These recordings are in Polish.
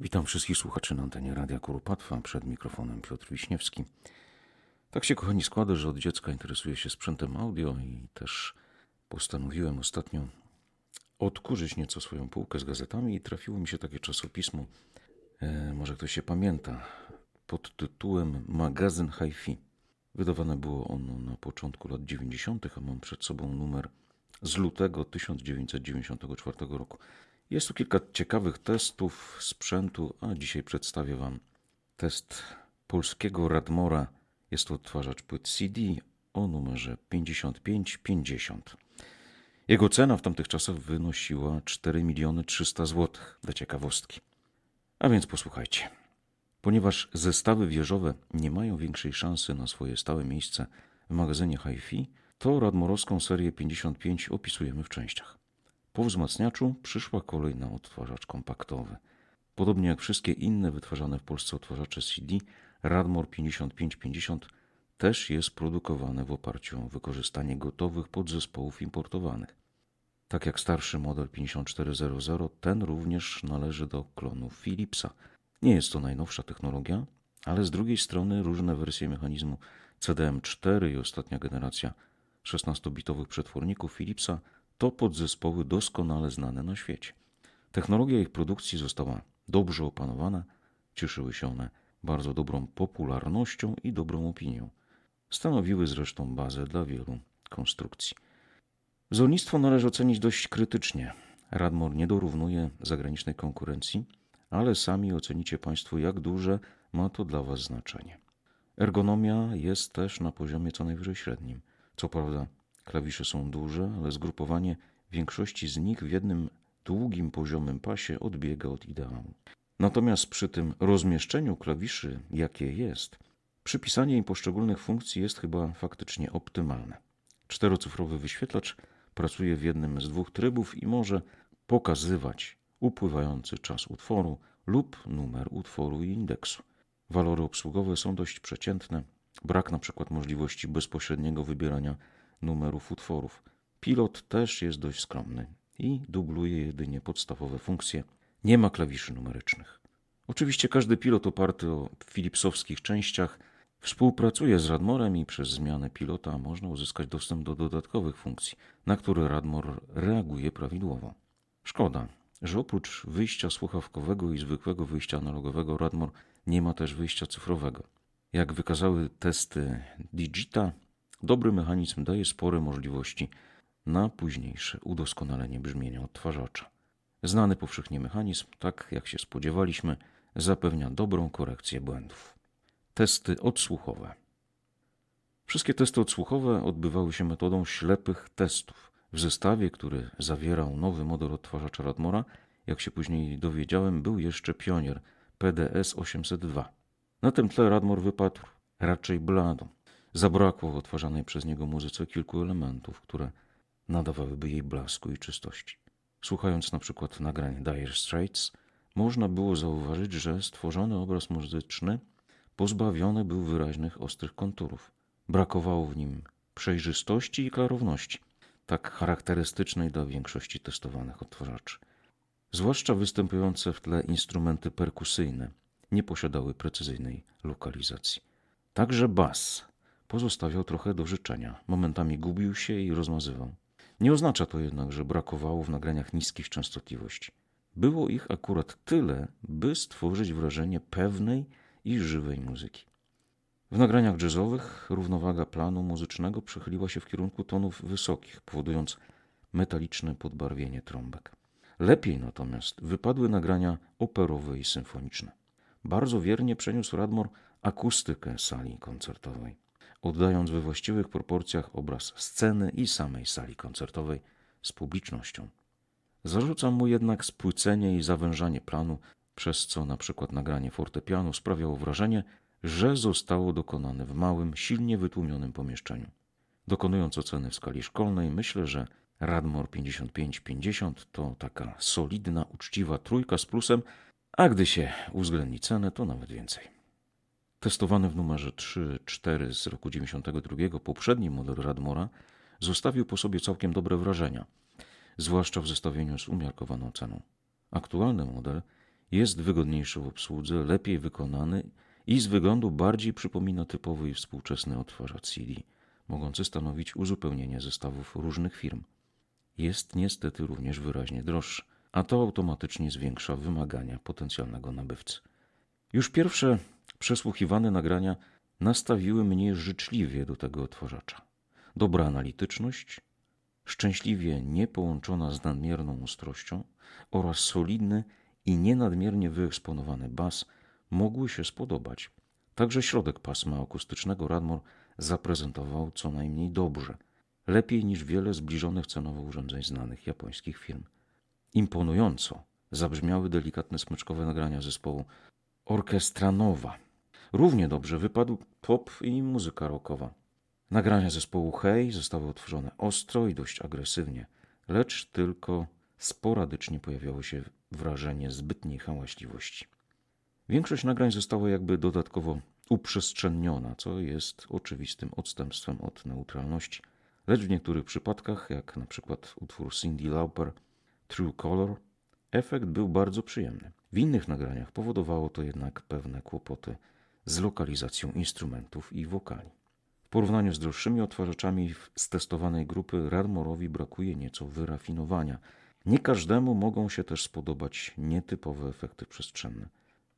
Witam wszystkich słuchaczy na antenie Radia Kurupatwa, przed mikrofonem Piotr Wiśniewski. Tak się, kochani, składa, że od dziecka interesuję się sprzętem audio i też postanowiłem ostatnio odkurzyć nieco swoją półkę z gazetami i trafiło mi się takie czasopismo, e, może ktoś się pamięta, pod tytułem Magazyn Hi-Fi. Wydawane było ono na początku lat 90., a mam przed sobą numer z lutego 1994 roku. Jest tu kilka ciekawych testów sprzętu, a dzisiaj przedstawię Wam test polskiego Radmora. Jest to odtwarzacz płyt CD o numerze 5550. Jego cena w tamtych czasach wynosiła 4 miliony 300 zł, dla ciekawostki. A więc posłuchajcie. Ponieważ zestawy wieżowe nie mają większej szansy na swoje stałe miejsce w magazynie Hi-Fi, to radmorowską serię 55 opisujemy w częściach. Po wzmacniaczu przyszła kolej na odtwarzacz kompaktowy. Podobnie jak wszystkie inne wytwarzane w Polsce odtwarzacze CD, Radmor 5550 też jest produkowane w oparciu o wykorzystanie gotowych podzespołów importowanych. Tak jak starszy model 5400, ten również należy do klonu Philipsa. Nie jest to najnowsza technologia, ale z drugiej strony różne wersje mechanizmu CDM4 i ostatnia generacja 16-bitowych przetworników Philipsa to podzespoły doskonale znane na świecie. Technologia ich produkcji została dobrze opanowana, cieszyły się one bardzo dobrą popularnością i dobrą opinią. Stanowiły zresztą bazę dla wielu konstrukcji. Wzornictwo należy ocenić dość krytycznie. Radmor nie dorównuje zagranicznej konkurencji, ale sami ocenicie Państwo, jak duże ma to dla Was znaczenie. Ergonomia jest też na poziomie co najwyżej średnim. Co prawda, klawisze są duże, ale zgrupowanie większości z nich w jednym długim, poziomym pasie odbiega od ideału. Natomiast przy tym rozmieszczeniu klawiszy, jakie jest, przypisanie im poszczególnych funkcji jest chyba faktycznie optymalne. Czterocyfrowy wyświetlacz pracuje w jednym z dwóch trybów i może pokazywać upływający czas utworu lub numer utworu i indeksu. Walory obsługowe są dość przeciętne. Brak na przykład możliwości bezpośredniego wybierania numerów utworów. Pilot też jest dość skromny i dubluje jedynie podstawowe funkcje. Nie ma klawiszy numerycznych. Oczywiście każdy pilot oparty o philipsowskich częściach współpracuje z Radmorem i przez zmianę pilota można uzyskać dostęp do dodatkowych funkcji, na które Radmor reaguje prawidłowo. Szkoda, że oprócz wyjścia słuchawkowego i zwykłego wyjścia analogowego Radmor nie ma też wyjścia cyfrowego. Jak wykazały testy Digita, dobry mechanizm daje spore możliwości na późniejsze udoskonalenie brzmienia odtwarzacza. Znany powszechnie mechanizm, tak jak się spodziewaliśmy, zapewnia dobrą korekcję błędów. Testy odsłuchowe. Wszystkie testy odsłuchowe odbywały się metodą ślepych testów. W zestawie, który zawierał nowy model odtwarzacza Radmora, jak się później dowiedziałem, był jeszcze pionier PDS 802. Na tym tle Radmor wypadł raczej blado. Zabrakło w odtwarzanej przez niego muzyce kilku elementów, które nadawałyby jej blasku i czystości. Słuchając na przykład nagrań Dire Straits, można było zauważyć, że stworzony obraz muzyczny pozbawiony był wyraźnych ostrych konturów. Brakowało w nim przejrzystości i klarowności, tak charakterystycznej dla większości testowanych odtwarzaczy. Zwłaszcza występujące w tle instrumenty perkusyjne nie posiadały precyzyjnej lokalizacji. Także bas pozostawiał trochę do życzenia, momentami gubił się i rozmazywał. Nie oznacza to jednak, że brakowało w nagraniach niskich częstotliwości. Było ich akurat tyle, by stworzyć wrażenie pewnej i żywej muzyki. W nagraniach jazzowych równowaga planu muzycznego przechyliła się w kierunku tonów wysokich, powodując metaliczne podbarwienie trąbek. Lepiej natomiast wypadły nagrania operowe i symfoniczne. Bardzo wiernie przeniósł Radmor akustykę sali koncertowej, oddając we właściwych proporcjach obraz sceny i samej sali koncertowej z publicznością. Zarzucam mu jednak spłycenie i zawężanie planu, przez co na przykład nagranie fortepianu sprawiało wrażenie, że zostało dokonane w małym, silnie wytłumionym pomieszczeniu. Dokonując oceny w skali szkolnej, myślę, że Radmor 5550 to taka solidna, uczciwa trójka z plusem, a gdy się uwzględni cenę, to nawet więcej. Testowany w numerze 3-4 z roku 92 poprzedni model Radmora zostawił po sobie całkiem dobre wrażenia, zwłaszcza w zestawieniu z umiarkowaną ceną. Aktualny model jest wygodniejszy w obsłudze, lepiej wykonany i z wyglądu bardziej przypomina typowy i współczesny odtwarzacz CD, mogący stanowić uzupełnienie zestawów różnych firm. Jest niestety również wyraźnie droższy, a to automatycznie zwiększa wymagania potencjalnego nabywcy. Już pierwsze przesłuchiwane nagrania nastawiły mnie życzliwie do tego odtwarzacza. Dobra analityczność, szczęśliwie niepołączona z nadmierną ostrością oraz solidny i nienadmiernie wyeksponowany bas mogły się spodobać. Także środek pasma akustycznego Radmor zaprezentował co najmniej dobrze, lepiej niż wiele zbliżonych cenowo urządzeń znanych japońskich firm. Imponująco zabrzmiały delikatne smyczkowe nagrania zespołu Orkiestra Nowa. Równie dobrze wypadł pop i muzyka rockowa. Nagrania zespołu Hej zostały otworzone ostro i dość agresywnie, lecz tylko sporadycznie pojawiało się wrażenie zbytniej hałaśliwości. Większość nagrań została jakby dodatkowo uprzestrzeniona, co jest oczywistym odstępstwem od neutralności, lecz w niektórych przypadkach, jak na przykład utwór Cindy Lauper True Color, efekt był bardzo przyjemny. W innych nagraniach powodowało to jednak pewne kłopoty z lokalizacją instrumentów i wokali. W porównaniu z droższymi odtwarzaczami z testowanej grupy Radmorowi brakuje nieco wyrafinowania. Nie każdemu mogą się też spodobać nietypowe efekty przestrzenne.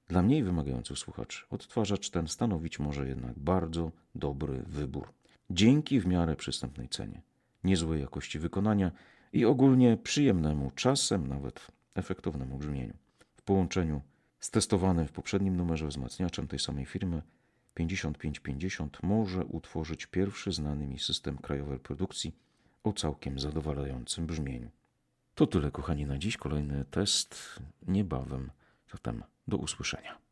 Dla mniej wymagających słuchaczy odtwarzacz ten stanowić może jednak bardzo dobry wybór. Dzięki w miarę przystępnej cenie, niezłej jakości wykonania i ogólnie przyjemnemu, czasem nawet efektownemu brzmieniu. W połączeniu z testowanym w poprzednim numerze wzmacniaczem tej samej firmy 5550 może utworzyć pierwszy znany mi system krajowej produkcji o całkiem zadowalającym brzmieniu. To tyle, kochani, na dziś. Kolejny test niebawem. Zatem do usłyszenia.